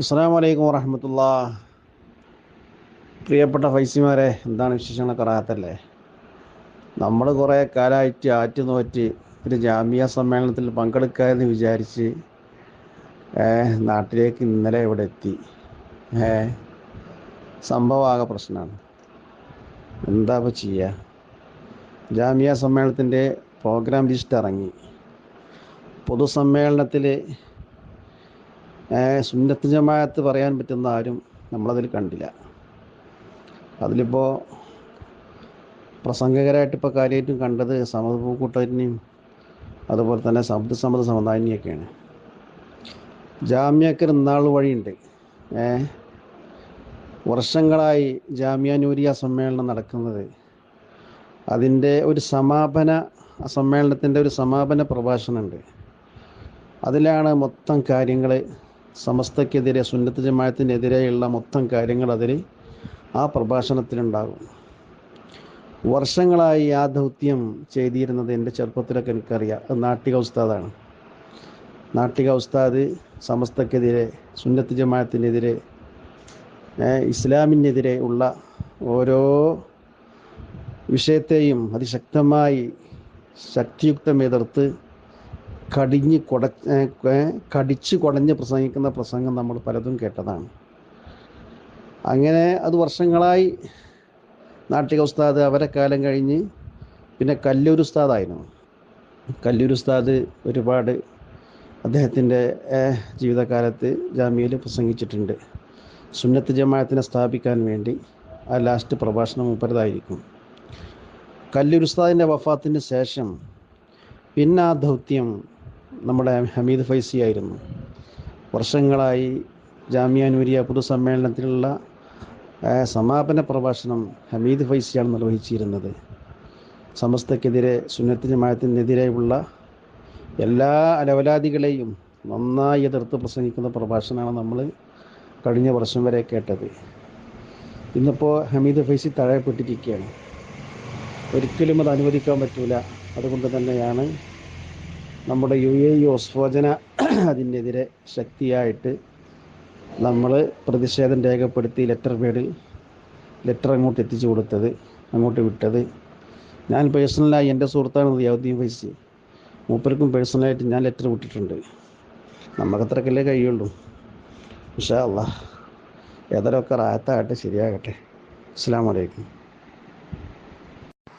അസ്സാം വലൈക്കും വറഹമത്തുള്ള. പ്രിയപ്പെട്ട ഫൈസിമാരെ എന്താണ് വിശേഷങ്ങൾ റാത്തല്ലേ നമ്മൾ കുറേ കാലമായിട്ട് ആറ്റു നോറ്റി ഒരു ജാമ്യ സമ്മേളനത്തിൽ പങ്കെടുക്കുക എന്ന് വിചാരിച്ച് നാട്ടിലേക്ക് ഇന്നലെ ഇവിടെ എത്തി. സംഭവമാകെ പ്രശ്നമാണ് എന്താ ഇപ്പോൾ ചെയ്യുക ജാമ്യ സമ്മേളനത്തിന്റെ പ്രോഗ്രാം ലിസ്റ്റ് ഇറങ്ങി. പൊതുസമ്മേളനത്തിൽ സുന്നത്ത് ജമാഅത്ത് പറയാൻ പറ്റുന്ന ആരും നമ്മളതിൽ കണ്ടില്ല. അതിലിപ്പോൾ പ്രസംഗകരായിട്ട് ഇപ്പോൾ കാര്യമായിട്ടും കണ്ടത് സമത പൂക്കൂട്ടനെയും അതുപോലെ തന്നെ ശബ്ദ സമത സമുദായിനെയൊക്കെയാണ്. ജാമ്യക്കർ ഇന്നാൾ വഴിയുണ്ട്. വർഷങ്ങളായി ജാമ്യ നൂരിയ സമ്മേളനം നടക്കുന്നത്. അതിന്റെ ഒരു സമാപന സമ്മേളനത്തിന്റെ ഒരു സമാപന പ്രഭാഷണമുണ്ട്. അതിലാണ് മൊത്തം കാര്യങ്ങൾ സമസ്തക്കെതിരെ സുന്നത്ത് ജമാഅത്തിനെതിരെയുള്ള മൊത്തം കാര്യങ്ങൾ അതിൽ ആ പ്രഭാഷണത്തിലുണ്ടാകും. വർഷങ്ങളായി ആ ദൗത്യം ചെയ്തിരുന്നത് എന്റെ ചെറുപ്പത്തിലൊക്കെ എനിക്കറിയാം. അത് നാട്ടിക ഉസ്താദാണ്. നാട്ടിക ഉസ്താദ് സമസ്തക്കെതിരെ സുന്നത്ത് ജമാഅത്തിനെതിരെ ഇസ്ലാമിനെതിരെ ഉള്ള ഓരോ വിഷയത്തെയും അതിശക്തമായി ശക്തിയുക്തം എതിർത്ത് കടിഞ്ഞ് കൊട കടിച്ച് കുടഞ്ഞ് പ്രസംഗിക്കുന്ന പ്രസംഗം നമ്മൾ പലതും കേട്ടതാണ്. അങ്ങനെ അത് വർഷങ്ങളായി നാട്ടിക ഉസ്താദ് അവരെ കാലം കഴിഞ്ഞ് പിന്നെ കല്ലൂർ ഉസ്താദായിരുന്നു. കല്ലൂർ ഉസ്താദ് ഒരുപാട് അദ്ദേഹത്തിന്റെ ജീവിതകാലത്ത് ജാമ്യയിൽ പ്രസംഗിച്ചിട്ടുണ്ട്. സുന്നത്ത് ജമാഅത്തിനെ സ്ഥാപിക്കാൻ വേണ്ടി ആ ലാസ്റ്റ് പ്രഭാഷണം മുപ്പരതായിരിക്കും കല്ലൂർ ഉസ്താദിന്റെ വഫാത്തിന് ശേഷം പിന്നെ ആ ദൗത്യം നമ്മുടെ ഹമീദ് ഫൈസി ആയിരുന്നു. വർഷങ്ങളായി ജാമ്യ നൂരിയ പൊതുസമ്മേളനത്തിലുള്ള സമാപന പ്രഭാഷണം ഹമീദ് ഫൈസിയാണ് നിർവഹിച്ചിരുന്നത്. സമസ്തക്കെതിരെ സുന്നത്ത് ജമാഅത്തിനെതിരെയുള്ള എല്ലാ അലവലാദികളെയും നന്നായി എതിർത്ത് പ്രസംഗിക്കുന്ന പ്രഭാഷണമാണ് നമ്മൾ കഴിഞ്ഞ വർഷം വരെ കേട്ടത്. ഇന്നിപ്പോൾ ഹമീദ് ഫൈസി തഴയപ്പെട്ടിരിക്കുകയാണ് ഒരിക്കലും അത് അനുവദിക്കാൻ പറ്റില്ല അതുകൊണ്ട് തന്നെയാണ് നമ്മുടെ യു എ യുസ്ഫോചന അതിനെതിരെ ശക്തിയായിട്ട് നമ്മൾ പ്രതിഷേധം രേഖപ്പെടുത്തി ലെറ്റർ പേഡിൽ ലെറ്റർ അങ്ങോട്ട് എത്തിച്ചു കൊടുത്തത് അങ്ങോട്ട് വിട്ടത്. ഞാൻ പേഴ്സണലായി എന്റെ സുഹൃത്താണ് റിയാവുദ്ദീൻ ഫൈസി. മൂപ്പർക്കും പേഴ്സണലായിട്ട് ഞാൻ ലെറ്റർ വിട്ടിട്ടുണ്ട്. നമുക്കത്രക്കല്ലേ കഴിയുള്ളൂ. ഇൻഷാ അള്ളാഹ് ഏതൊരൊക്കെ റാത്തായിട്ട് ശരിയാകട്ടെ. അസ്സാം വലൈക്കും